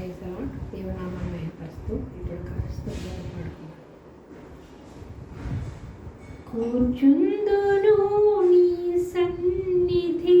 Praise దేవనామా మహిపరుస్తూ ఇప్పుడు కాస్తూ పడుకో కూర్చుందును నీ సన్నిధి.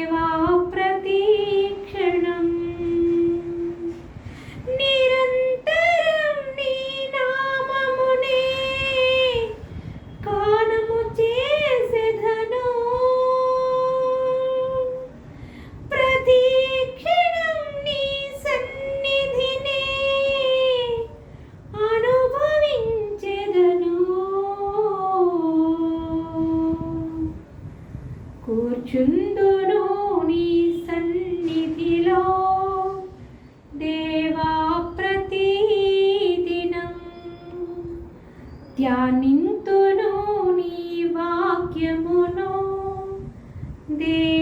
ధ్యానింతును నీ వాక్యమును. దే